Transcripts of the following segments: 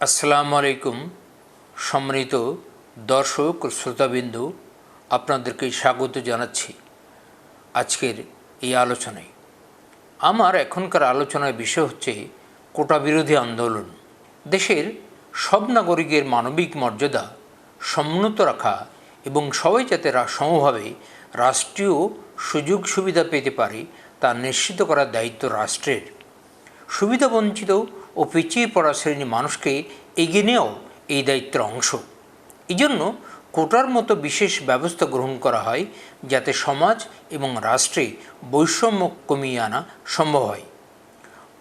আসসালামু আলাইকুম, সম্মানিত দর্শক ও শ্রোতাবিন্দু, আপনাদেরকে স্বাগত জানাচ্ছি আজকের এই আলোচনায়। আমার এখনকার আলোচনার বিষয় হচ্ছে কোটা বিরোধী আন্দোলন। দেশের সব নাগরিকের মানবিক মর্যাদা সমুন্নত রাখা এবং সবাই যাতে সমভাবে রাষ্ট্রীয় সুযোগ সুবিধা পেতে পারে তা নিশ্চিত করার দায়িত্ব রাষ্ট্রের। সুবিধাবঞ্চিত ও পিছিয়ে পড়া শ্রেণির মানুষকে এগিয়ে নেওয়াও এই দায়িত্বের অংশ। এই জন্য কোটার মতো বিশেষ ব্যবস্থা গ্রহণ করা হয় যাতে সমাজ এবং রাষ্ট্রে বৈষম্য কমিয়ে আনা সম্ভব হয়।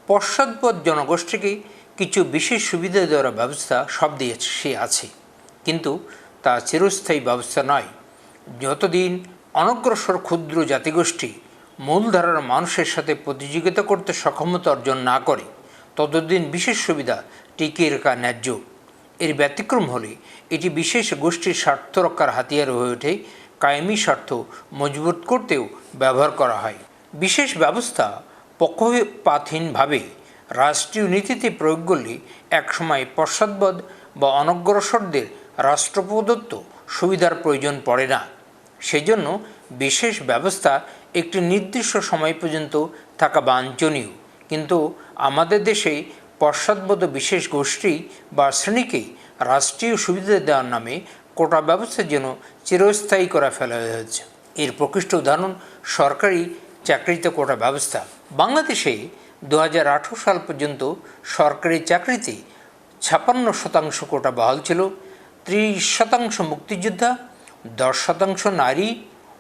পশ্চাৎপদ জনগোষ্ঠীকে কিছু বিশেষ সুবিধা দেওয়ার ব্যবস্থা সব দিয়েছে সে আছে। কিন্তু তা চিরস্থায়ী ব্যবস্থা নয়। যতদিন অনগ্রসর ক্ষুদ্র জাতিগোষ্ঠী মূলধারার মানুষের সাথে প্রতিযোগিতা করতে সক্ষমতা অর্জন না করে ততদিন বিশেষ সুবিধা টিকিয়ে রাখা ন্যায্য। এর ব্যতিক্রম হলে এটি বিশেষ গোষ্ঠীর স্বার্থ রক্ষার হাতিয়ার হয়ে ওঠে, কায়েমি স্বার্থ মজবুত করতেও ব্যবহার করা হয়। বিশেষ ব্যবস্থা পক্ষপাতহীনভাবে রাষ্ট্রীয় নীতিতে প্রয়োগ করলে একসময় পশ্চাৎপদ বা অনগ্রসরদের রাষ্ট্রপ্রদত্ত সুবিধার প্রয়োজন পড়ে না। সেজন্য বিশেষ ব্যবস্থা একটি নির্দিষ্ট সময় পর্যন্ত থাকা বাঞ্ছনীয়। কিন্তু আমাদের দেশে পশ্চাৎপদ বিশেষ গোষ্ঠী বা শ্রেণীকে রাষ্ট্রীয় সুবিধা দেওয়ার নামে কোটা ব্যবস্থার জন্য চিরস্থায়ী করা ফেলা হয়েছে। এর প্রকৃষ্ট উদাহরণ সরকারি চাকরিতে কোটা ব্যবস্থা। বাংলাদেশে দু হাজার আঠেরো সাল পর্যন্ত সরকারি চাকরিতে ছাপান্ন শতাংশ কোটা বহাল ছিল। ত্রিশ শতাংশ মুক্তিযোদ্ধা, দশ শতাংশ নারী,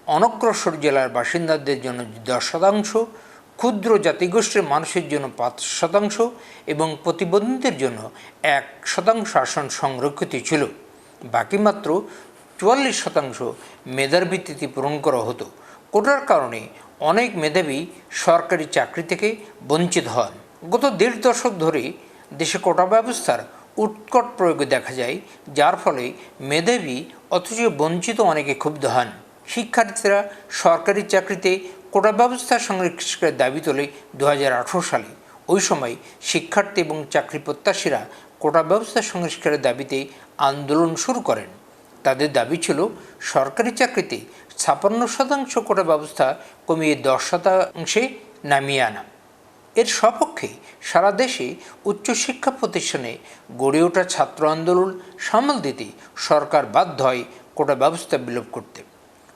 অনগ্রসর জেলার বাসিন্দাদের জন্য দশ শতাংশ ক্ষুদ্র জাতিগোষ্ঠীর মানুষের জন্য পাঁচ শতাংশ এবং প্রতিবন্ধীদের জন্য এক শতাংশ আসন সংরক্ষিত ছিল। বাকি মাত্র চুয়াল্লিশ শতাংশ মেধার ভিত্তিতে পূরণ করা হতো। কোটার কারণে অনেক মেধাবী সরকারি চাকরি থেকে বঞ্চিত হন। গত দেড় দশক ধরে দেশে কোটা ব্যবস্থার উৎকট প্রয়োগে দেখা যায়, যার ফলে মেধাবী অথচ বঞ্চিত অনেকে ক্ষুব্ধ হন। শিক্ষার্থীরা সরকারি চাকরিতে কোটা ব্যবস্থা সংরক্ষণের দাবি তোলে দু হাজার আঠেরো সালে। ওই সময় শিক্ষার্থী এবং চাকরি প্রত্যাশীরা কোটা ব্যবস্থা সংস্কারের দাবিতে আন্দোলন শুরু করেন। তাদের দাবি ছিল, সরকারি চাকরিতে ছাপান্ন শতাংশ কোটা ব্যবস্থা কমিয়ে দশ শতাংশে নামিয়ে আনা। এর সপক্ষে সারা দেশে উচ্চশিক্ষা প্রতিষ্ঠানে গড়ে ওঠা ছাত্র আন্দোলন সামাল দিতে সরকার বাধ্য হয় কোটা ব্যবস্থা বিলোপ করতে।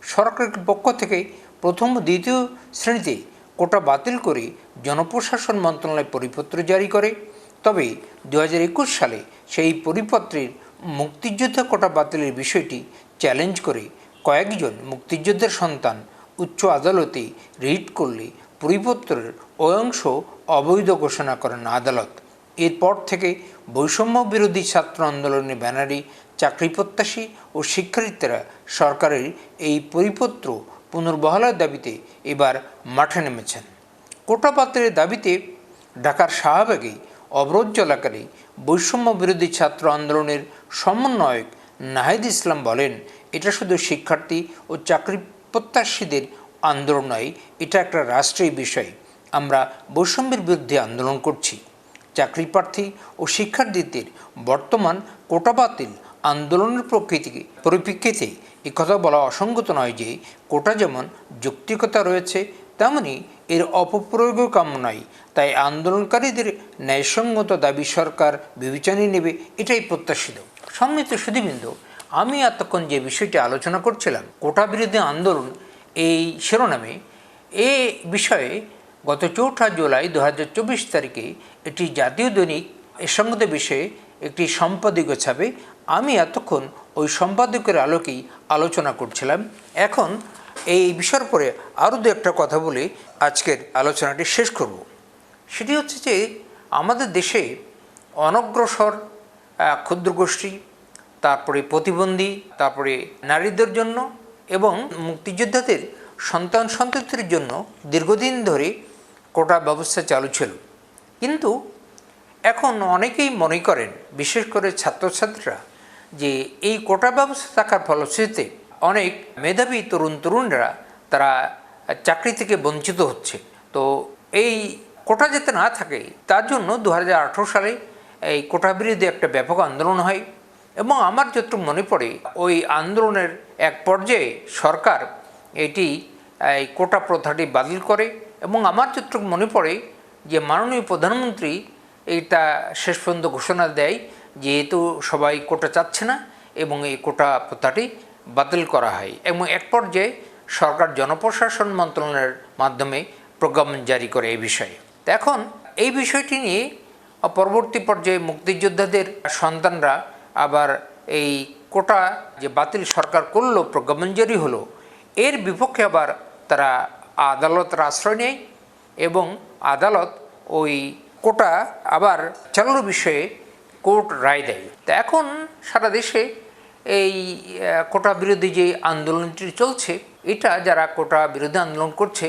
সরকারের পক্ষ থেকে প্রথম দ্বিতীয় শ্রেণীতে কোটা বাতিল করে জনপ্রশাসন মন্ত্রণালয় পরিপত্র জারি করে। তবে দু হাজার একুশ সালে সেই পরিপত্রের মুক্তিযোদ্ধা কোটা বাতিলের বিষয়টি চ্যালেঞ্জ করে কয়েকজন মুক্তিযোদ্ধার সন্তান উচ্চ আদালতে রিট করলে পরিপত্রের অংশ অবৈধ ঘোষণা করেন আদালত। এরপর থেকে বৈষম্য বিরোধী ছাত্র আন্দোলনের ব্যানারে চাকরি প্রত্যাশী ও শিক্ষার্থীরা সরকারের এই পরিপত্র পুনর্বহালের দাবিতে এবার মাঠে নেমেছেন। কোটা পাত্রের দাবিতে ঢাকার শাহবাগে অবরোধ চলাকালে বৈষম্য বিরোধী ছাত্র আন্দোলনের সমন্বয়ক নাহিদ ইসলাম বলেন, এটা শুধু শিক্ষার্থী ও চাকরি প্রত্যাশীদের আন্দোলন নয়, এটা একটা রাষ্ট্রীয় বিষয়। আমরা বৈষম্যের বিরুদ্ধে আন্দোলন করছি। চাকরি প্রার্থী ও শিক্ষার্থীদের বর্তমান কোটা বাতিল আন্দোলনের প্রকৃতি পরিপ্রেক্ষিতে কথা বলা অসঙ্গত নয় যে কোটা যেমন যৌক্তিকতা রয়েছে, তেমনি এর অপপ্রয়োগও কাম্য নয়। তাই আন্দোলনকারীদের ন্যায়সঙ্গত দাবি সরকার বিবেচনায় নেবে, এটাই প্রত্যাশিত। সম্মিলিত সুদীবৃন্দ আমি এতক্ষণ যে বিষয়টি আলোচনা করছিলাম, কোটা বিরোধী আন্দোলন এই শিরোনামে, এ বিষয়ে গত চৌঠা জুলাই দু হাজার চব্বিশ তারিখে একটি জাতীয় দৈনিক এ সংক্রান্ত বিষয়ে একটি সম্পাদকীয় ছাপে আমি এতক্ষণ ওই সম্পাদকের আলোকেই আলোচনা করছিলাম। এখন এই বিষয়ের পরে আরও দু একটা কথা বলে আজকের আলোচনাটি শেষ করব। সেটি হচ্ছে যে আমাদের দেশে অনগ্রসর ক্ষুদ্র গোষ্ঠী, তারপরে প্রতিবন্ধী, তারপরে নারীদের জন্য এবং মুক্তিযোদ্ধাদের সন্তান সন্ততির জন্য দীর্ঘদিন ধরে কোটা ব্যবস্থা চালু ছিল। কিন্তু এখন অনেকেই মনে করেন, বিশেষ করে ছাত্রছাত্রীরা, যে এই কোটা ব্যবস্থা থাকার ফলশ্রুতিতে অনেক মেধাবী তরুণ তরুণরা তারা চাকরি থেকে বঞ্চিত হচ্ছে। তো এই কোটা যাতে না থাকে, তার জন্য দু হাজার আঠেরো সালে এই কোটা বিরোধী একটা ব্যাপক আন্দোলন হয় এবং আমার যতটুকু মনে পড়ে, ওই আন্দোলনের এক পর্যায়ে সরকার এটি, এই কোটা প্রথাটি বাতিল করে এবং আমার যতটুকু মনে পড়ে যে মাননীয় প্রধানমন্ত্রী এইটা শেষ পর্যন্ত ঘোষণা দেয় যেহেতু সবাই কোটা চাচ্ছে না এবং এই কোটা প্রথাটি বাতিল করা হয়। এবং এক পর্যায়ে সরকার জনপ্রশাসন মন্ত্রণালয়ের মাধ্যমে প্রজ্ঞাপন জারি করে এই বিষয়ে। এখন এই বিষয়টি নিয়ে পরবর্তী পর্যায়ে মুক্তিযোদ্ধাদের সন্তানরা আবার এই কোটা যে বাতিল সরকার করল, প্রজ্ঞাপন জারি হলো, এর বিপক্ষে আবার তারা আদালতের আশ্রয় নেয় এবং আদালত ওই কোটা আবার চালুর বিষয়ে কোর্ট রায় দেয়। তা এখন সারা দেশে এই কোটা বিরোধী যে আন্দোলনটি চলছে, এটা যারা কোটা বিরোধী আন্দোলন করছে,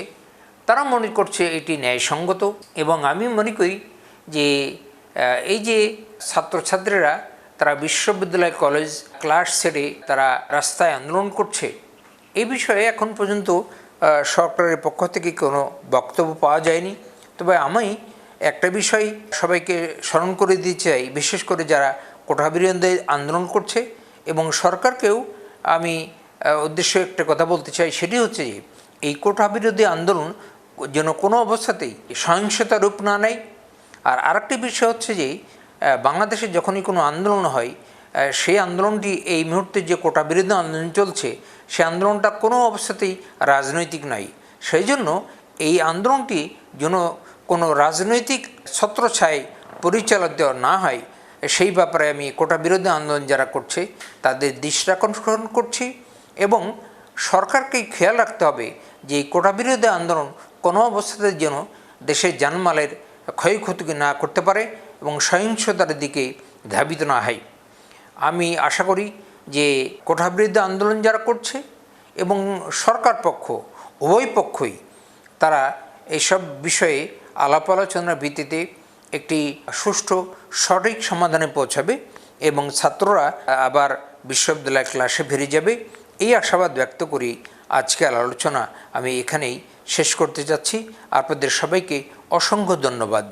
তারা মনে করছে এটি ন্যায়সঙ্গত এবং আমি মনে করি যে এই যে ছাত্রছাত্রীরা, তারা বিশ্ববিদ্যালয় কলেজ ক্লাস ছেড়ে তারা রাস্তায় আন্দোলন করছে এই বিষয়ে এখন পর্যন্ত সরকারের পক্ষ থেকে কোনো বক্তব্য পাওয়া যায়নি। তবে আমি একটা বিষয় সবাইকে স্মরণ করে দিতে চাই, বিশেষ করে যারা কোটা বিরোধী আন্দোলন করছে এবং সরকারকেও আমি উদ্দেশ্য একটা কথা বলতে চাই, সেটি হচ্ছে যে এই কোটা বিরোধী আন্দোলন যেন কোনো অবস্থাতেই সহিংসতা রূপ না নেয়। আর আরেকটি বিষয় হচ্ছে যে বাংলাদেশে যখনই কোনো আন্দোলন হয় সেই আন্দোলনটি এই মুহূর্তে যে কোটা বিরোধী আন্দোলন চলছে সেই আন্দোলনটা কোনো অবস্থাতেই রাজনৈতিক নয়। সেই জন্য এই আন্দোলনটি যেন কোনো রাজনৈতিক ছত্রছায় পরিচালক দেওয়া না হয়, সেই ব্যাপারে আমি কোটা বিরোধী আন্দোলন যারা করছে, তাদের দৃষ্টাকর্ষণ করছি এবং সরকারকেই খেয়াল রাখতে হবে যে এই কোটা বিরোধী আন্দোলন কোনো অবস্থাতে যেন দেশের জানমালের ক্ষয়ক্ষতি না করতে পারে এবং সহিংসতার দিকে ধাবিত না হয়। আমি আশা করি যে কোটা বিরোধী আন্দোলন যারা করছে এবং সরকার পক্ষ, উভয় পক্ষই তারা এইসব বিষয়ে আলাপ আলোচনার ভিত্তিতে একটি সুষ্ঠু সঠিক সমাধানে পৌঁছাবে এবং ছাত্ররা আবার বিশ্ববিদ্যালয় ক্লাসে ফিরে যাবে। এই আশাবাদ ব্যক্ত করি আজকের আলোচনা আমি এখানেই শেষ করতে যাচ্ছি। আপনাদের সবাইকে অসংখ্য ধন্যবাদ।